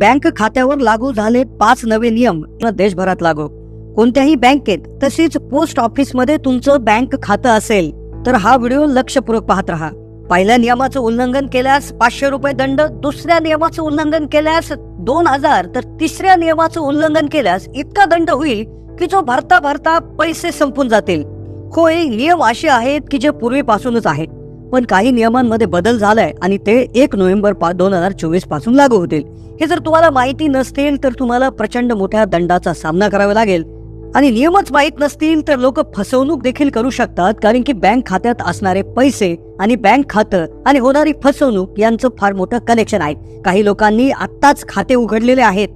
Bank खात्यावर लागू झाले पाच नवे नियम देशभरात लागू. कोणत्याही बँकेत तसेच पोस्ट ऑफिसमध्ये तुमचं बँक खातं असेल तर हा व्हिडिओ लक्षपूर्वक पाहत राहा. पहिल्या नियमाचं उल्लंघन केल्यास पाचशे रुपये दंड दुसऱ्या नियमाचं उल्लंघन केल्यास दोन हजार तर तिसऱ्या नियमाचं उल्लंघन केल्यास इतका दंड होईल की जो भरता भरता पैसे संपून जातील. होय नियम असे आहेत की जे पूर्वीपासूनच आहेत. पण काही नियमांमध्ये बदल झालाय आणि ते एक नोव्हेंबर दोन हजार चोवीसपासून लागू होतील. हे जर तुम्हाला माहिती नसतील तर तुम्हाला प्रचंड मोठ्या दंडाचा सामना करावा लागेल. आणि नियमच माहीत नसतील तर लोक फसवणूक देखील करू शकतात कारण की बँक खात्यात असणारे पैसे आणि बँक खातं आणि होणारी फसवणूक यांचं फार मोठं कनेक्शन आहे. काही लोकांनी आत्ताच खाते उघडलेले आहेत.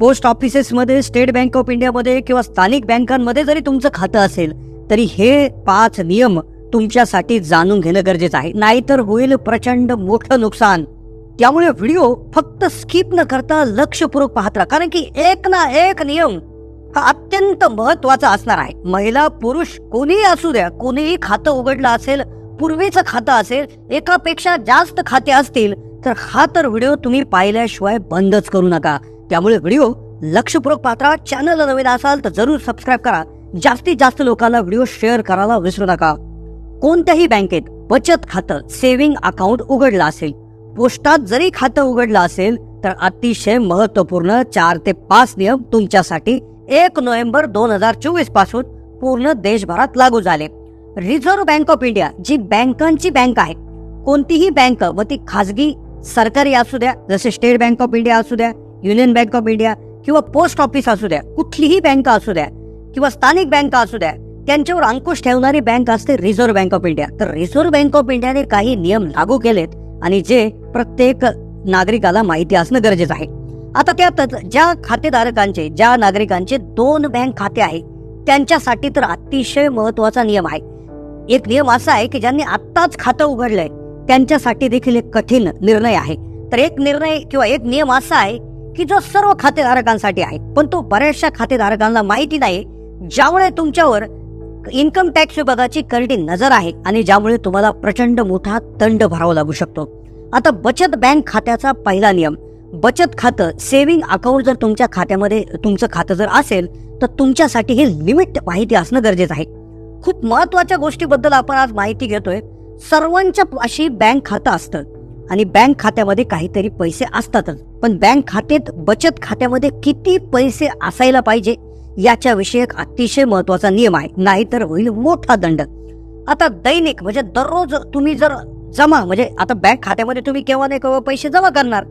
पोस्ट ऑफिसेसमध्ये स्टेट बँक ऑफ इंडियामध्ये किंवा स्थानिक बँकांमध्ये जरी तुमचं खातं असेल तरी हे पाच नियम तुमच्यासाठी जाणून घेणं गरजेचं आहे. नाहीतर होईल प्रचंड मोठं नुकसान. त्यामुळे व्हिडिओ फक्त स्किप न करता लक्षपूर्वक पाहत राहा. कारण की एक ना एक नियम हा अत्यंत महत्त्वाचा असणार आहे. महिला पुरुष कोणीही असू द्या कोणीही खातं उघडलं असेल पूर्वीचं खातं असेल एकापेक्षा जास्त खाते असतील तर हा तर व्हिडिओ तुम्ही पाहिल्याशिवाय बंदच करू नका. त्यामुळे व्हिडिओ लक्षपूर्वक पात्रा चॅनल नवीन असाल तर जरूर सबस्क्राईब करा. जास्तीत जास्त लोकांना व्हिडिओ शेअर करायला विसरू नका. कोणत्याही बँकेत बचत खातं सेव्हिंग अकाउंट उघडलं असेल. पोस्टात जरी खातं उघडलं असेल तर अतिशय महत्त्वपूर्ण चार ते पाच नियम तुमच्यासाठी एक नोव्हेंबर दोन हजार चोवीसपासून पूर्ण देशभरात लागू झाले. रिझर्व्ह बँक ऑफ इंडिया जी बँकांची बँक आहे कोणतीही बँक व ती खाजगी सरकारी असू द्या जसे स्टेट बँक ऑफ इंडिया असू द्या युनियन बँक ऑफ इंडिया किंवा पोस्ट ऑफिस असू द्या कुठलीही बँक असू द्या किंवा स्थानिक बँक असू द्या त्यांच्यावर अंकुश ठेवणारी बँक असते रिझर्व्ह बँक ऑफ इंडिया तर रिझर्व्ह बँक ऑफ इंडियाने काही नियम लागू केलेत आणि जे प्रत्येक नागरिकाला माहिती असणं गरजेचं आहे. आता त्यातच ज्या खातेधारकांचे ज्या नागरिकांचे दोन बँक खाते आहे त्यांच्यासाठी तर अतिशय महत्त्वाचा नियम आहे. एक नियम असा आहे की ज्यांनी आत्ताच खातं उघडलंय त्यांच्यासाठी देखील एक कठीण निर्णय आहे. तर एक निर्णय किंवा एक नियम असा आहे की जो सर्व खातेधारकांसाठी आहे पण तो बऱ्याचशा खातेधारकांना माहिती नाही ज्यामुळे तुमच्यावर इन्कम टॅक्स विभागाची करडी नजर आहे आणि ज्यामुळे तुम्हाला प्रचंड मोठा दंड भरावा लागू शकतो. आता बचत बँक खात्याचा पहिला नियम. बचत खातं सेव्हिंग अकाउंट जर तुमच्या खात्यामध्ये तुमचं खातं जर असेल तर तुमच्यासाठी हे लिमिट माहिती असणं गरजेचं आहे. खूप महत्त्वाच्या गोष्टीबद्दल आपण आज माहिती घेतोय. सर्वांच्या अशी बँक खातं असतं. आणि बँक खात्यामध्ये काहीतरी पैसे असतातच. पण बँक खात्यात बचत खात्यामध्ये किती पैसे असायला पाहिजे याच्याविषयक एक अतिशय महत्त्वाचा नियम आहे नाहीतर होईल मोठा दंड. आता दैनिक म्हणजे दररोज तुम्ही जर जमा म्हणजे आता बँक खात्यामध्ये तुम्ही केव्हा नाही केव्हा पैसे जमा करणार.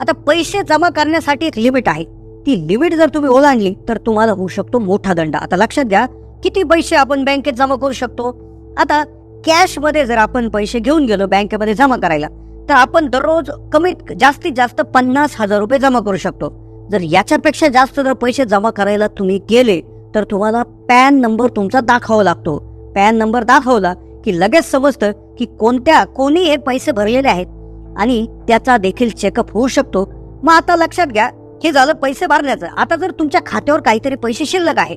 आता पैसे जमा करण्यासाठी एक लिमिट आहे. ती लिमिट जर तुम्ही ओलांडली तर तुम्हाला होऊ शकतो मोठा दंड. आता लक्षात द्या किती पैसे आपण बँकेत जमा करू शकतो? आता कॅशमध्ये जर आपण पैसे घेऊन गेलो बँकेमध्ये जमा करायला तर आपण दररोज कमीत जास्तीत जास्त पन्नास हजार रुपये जमा करू शकतो. जर याच्यापेक्षा जास्त जर पैसे जमा करायला तुम्ही गेले तर तुम्हाला पॅन नंबर तुमचा दाखवावा लागतो. पॅन नंबर दाखवला की लगेच समजतं की कोणत्या कोणी हे पैसे भरलेले आहेत आणि त्याचा देखील चेकअप होऊ शकतो. मग आता लक्षात घ्या हे झालं पैसे भरण्याचं. आता जर तुमच्या खात्यावर काहीतरी पैसे शिल्लक आहे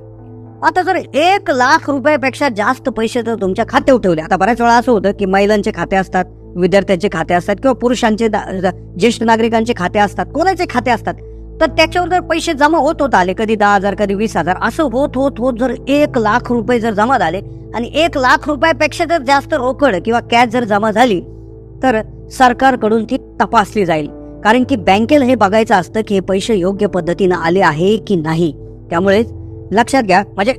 आता जर एक लाख रुपयापेक्षा जास्त पैसे जर तुमच्या खात्यावर ठेवले आता बऱ्याच वेळा असं होतं की महिलांचे खाते असतात विद्यार्थ्यांचे खाते असतात किंवा पुरुषांचे दा- ज्येष्ठ नागरिकांचे खाते असतात कोणाचे खाते असतात? तर त्याच्यावर जर पैसे जमा होत होत आले कधी दहा हजार कधी वीस हजार असं होत होत होत जर एक लाख रुपये जर जमा झाले आणि एक लाख रुपयापेक्षा जर जास्त रोकड किंवा कॅश जर जमा झाली तर सरकारकडून ती तपासली जाईल. कारण की बँकेला हे बघायचं असतं की हे पैसे योग्य पद्धतीनं आले आहे की नाही. त्यामुळे लक्षात घ्या. म्हणजे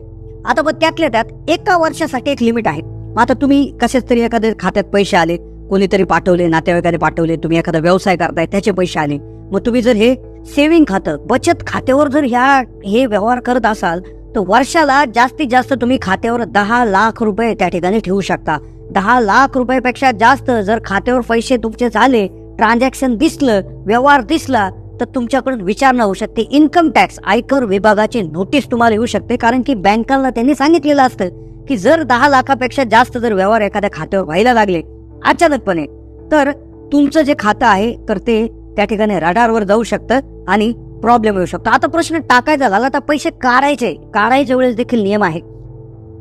आता मग त्यातल्या त्यात एका वर्षासाठी एक लिमिट आहे. मग आता तुम्ही कसेच तरी एखाद्या खात्यात पैसे आले कोणीतरी पाठवले नातेवाईकाने पाठवले तुम्ही एखादा व्यवसाय करताय त्याचे पैसे आले. मग तुम्ही जर हे सेव्हिंग खातं बचत खात्यावर जर ह्या हे व्यवहार करत असाल तर वर्षाला जास्तीत जास्त तुम्ही खात्यावर दहा लाख रुपये त्या ठिकाणी ठेवू शकता. दहा लाख रुपयापेक्षा जास्त जर खात्यावर पैसे तुमचे झाले ट्रान्झॅक्शन दिसलं व्यवहार दिसला तर तुमच्याकडून विचारणा होऊ शकते. इन्कम टॅक्स आयकर विभागाची नोटीस तुम्हाला येऊ शकते कारण की बँकांना त्यांनी सांगितलेलं असतं की जर दहा लाखापेक्षा जास्त जर व्यवहार एखाद्या खात्यावर व्हायला लागले अचानकपणे तर तुमचं जे खातं आहे तर ते त्या ठिकाणी रडारवर जाऊ शकतं. आणि प्रॉब्लेम येऊ शकतो. आता प्रश्न टाकायचा झाला तर पैसे काढायचे. काढायच्या वेळेस देखील नियम आहे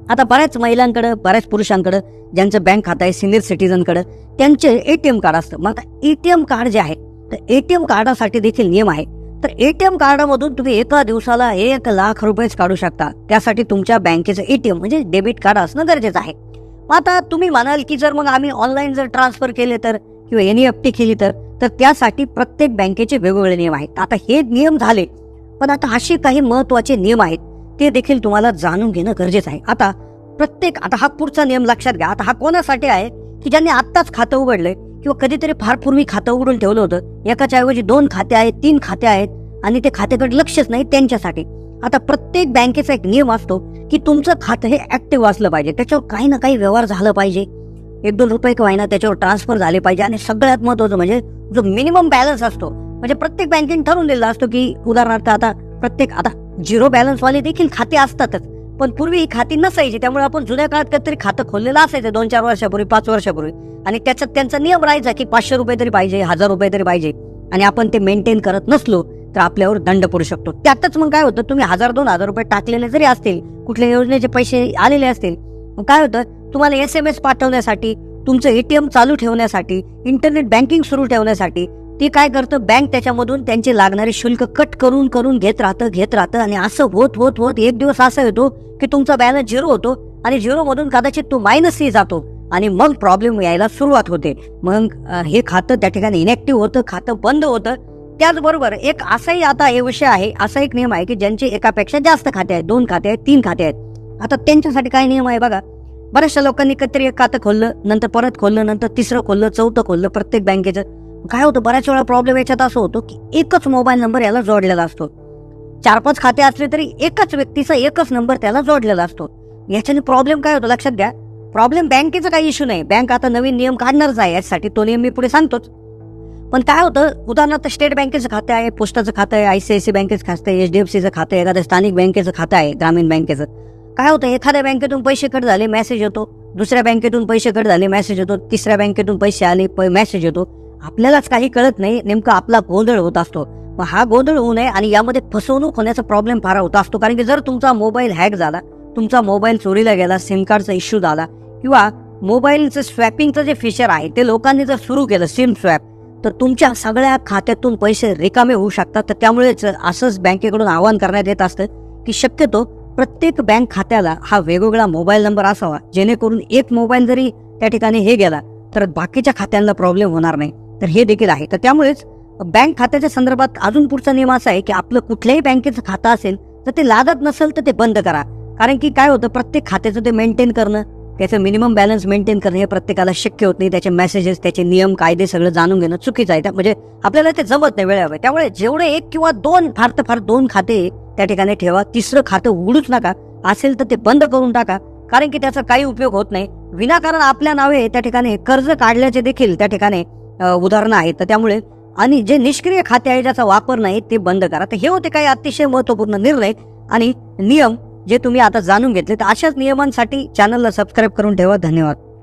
आता बऱ्याच महिलांकडं बऱ्याच पुरुषांकडं ज्यांचं बँक खातं आहे सिनियर सिटीजनकडं त्यांचे ए टी एम कार्ड असतं. मग आता ए टी एम कार्ड जे आहे तर ए टी एम कार्डासाठी देखील नियम आहे. तर ए टी एम कार्डामधून तुम्ही एका दिवसाला एक लाख रुपयेच काढू शकता. त्यासाठी तुमच्या बँकेचं ए टी एम म्हणजे डेबिट कार्ड असणं गरजेचं आहे. मग आता तुम्ही म्हणाल की जर मग आम्ही ऑनलाईन जर ट्रान्सफर केले तर किंवा एन ई एफ टी केली तर तर त्यासाठी प्रत्येक बँकेचे वेगवेगळे नियम आहेत. आता हे नियम झाले पण आता असे काही महत्त्वाचे नियम आहेत ते देखील तुम्हाला जाणून घेणं गरजेचं आहे. आता प्रत्येक आता हा पुढचा नियम लक्षात घ्या. आता हा कोणासाठी आहे? की ज्यांनी आत्ताच खातं उघडलंय किंवा कधीतरी फार पूर्वी खातं उघडून ठेवलं होतं. एकाच्या ऐवजी दोन खाते आहेत तीन खाते आहेत आणि ते खात्याकडे लक्षच नाही त्यांच्यासाठी. आता प्रत्येक बँकेचा एक नियम असतो की तुमचं खातं हे ऍक्टिव्ह असलं पाहिजे. त्याच्यावर काही ना काही व्यवहार झालं पाहिजे. एक दोन रुपये का ना त्याच्यावर ट्रान्सफर झाले पाहिजे आणि सगळ्यात महत्वाचं म्हणजे जो मिनिमम बॅलन्स असतो म्हणजे प्रत्येक बँकेने ठरवून दिलेला असतो की उदाहरणार्थ आता प्रत्येक आता झिरो बॅलन्सवाले देखील खाते असतातच पण पूर्वी ही खाती नसायची त्यामुळे आपण जुन्या काळात काहीतरी खातं खोललेलं असायचं दोन चार वर्षापूर्वी पाच वर्षापूर्वी. आणि त्याच्यात त्यांचा नियम राहायचा की पाचशे रुपये तरी पाहिजे हजार रुपये तरी पाहिजे. आणि आपण ते मेंटेन करत नसलो तर आपल्यावर दंड पडू शकतो. त्यातच मग काय होतं तुम्ही हजार दोन हजार रुपये टाकलेले जरी असतील कुठल्या योजनेचे पैसे आलेले असतील मग काय होतं तुम्हाला एस एम एस पाठवण्यासाठी तुमचं एटीएम चालू ठेवण्यासाठी इंटरनेट बँकिंग सुरू ठेवण्यासाठी ती काय करतं? बँक त्याच्यामधून त्यांचे लागणारे शुल्क कट करून करून घेत राहतं घेत राहतं आणि असं होत होत होत एक दिवस असा येतो की तुमचा बॅलन्स झिरो होतो आणि झिरोमधून कदाचित तो मायनसही जातो आणि मग प्रॉब्लेम यायला सुरुवात होते. मग हे खातं त्या ठिकाणी इनॅक्टिव्ह होतं खातं बंद होतं. त्याचबरोबर एक असाही आता हे विषय आहे असा एक नियम आहे की ज्यांचे एकापेक्षा जास्त खाते आहेत दोन खाते आहेत तीन खाते आहेत. आता त्यांच्यासाठी काय नियम आहे बघा. बऱ्याचशा लोकांनी कधीतरी एक खातं खोललं नंतर परत खोललं नंतर तिसरं खोललं चौथं खोललं प्रत्येक बँकेचं. काय होतं बऱ्याच वेळा प्रॉब्लेम याच्यात असं होतो की एकच मोबाईल नंबर याला जोडलेला असतो. चार पाच खाते असले तरी एकच व्यक्तीचा एकच नंबर त्याला जोडलेला असतो. याच्याने प्रॉब्लेम काय होतो लक्षात घ्या. प्रॉब्लेम बँकेचा काही इश्यू नाही. बँक आता नवीन नियम काढणारच आहे यासाठी तो नियम मी पुढे सांगतोच. पण काय होतं उदाहरणार्थ स्टेट बँकेचं खातं आहे पोस्टाचं खातं आहे आयसीआयसी बँकेचं खातं आहे एच डी खातं आहे एखाद्या स्थानिक बँकेचं खातं आहे ग्रामीण बँकेचं. काय होतं एखाद्या बँकेतून पैसे कट झाले मेसेज येतो. दुसऱ्या बँकेतून पैसे कट झाले मेसेज येतो. तिसऱ्या बँकेतून पैसे आले मेसेज येतो. आपल्यालाच काही कळत नाही नेमका आपला गोंधळ होत असतो. मग हा गोंधळ होऊ नये आणि यामध्ये फसवणूक होण्याचा प्रॉब्लेम फार होत असतो. कारण की जर तुमचा मोबाईल हॅक झाला तुमचा मोबाईल चोरीला गेला सिम कार्डचा इश्यू झाला किंवा मोबाईलचं स्वॅपिंगचं जे फीचर आहे ते लोकांनी जर सुरू केलं सिम स्वॅप तर तुमच्या सगळ्या खात्यातून पैसे रिकामे होऊ शकतात. तर त्यामुळेच असंच बँकेकडून आवाहन करण्यात येत असतं की शक्यतो प्रत्येक बँक खात्याला हा वेगवेगळा मोबाईल नंबर असावा जेणेकरून एक मोबाईल जरी त्या ठिकाणी हे गेला तर बाकीच्या खात्यांना प्रॉब्लेम होणार नाही. तर हे देखील आहे. तर त्यामुळेच बँक खात्याच्या संदर्भात अजून पुढचा नियम असा आहे की आपलं कुठल्याही बँकेचं खातं असेल तर ते लागत नसेल तर ते बंद करा. कारण की काय होतं प्रत्येक खात्याचं ते मेंटेन करणं त्याचं मिनिमम बॅलन्स मेंटेन करणं हे प्रत्येकाला शक्य होत नाही. त्याचे मेसेजेस त्याचे नियम कायदे सगळं जाणून घेणं चुकीचं आहे. त्या- म्हणजे आपल्याला ते जमत नाही वेळेवर. त्यामुळे जेवढे एक किंवा दोन फार तर फार दोन खाते त्या ठिकाणी ठेवा. तिसरं खातं उघडूच नका. असेल तर ते बंद करून टाका. कारण की त्याचा काही उपयोग होत नाही. विनाकारण आपल्या नावे त्या ठिकाणी कर्ज काढल्याचे देखील त्या ठिकाणी उदाहरणं आहेत. तर त्यामुळे आणि जे निष्क्रिय खाते आहे ज्याचा वापर नाही ते बंद करा. तर हे होते काही अतिशय महत्त्वपूर्ण निर्णय आणि नियम. जे तुम्ही आता जाणून घेतले तर अशाच नियमांसाठी चॅनलला सबस्क्राईब करून ठेवा. धन्यवाद.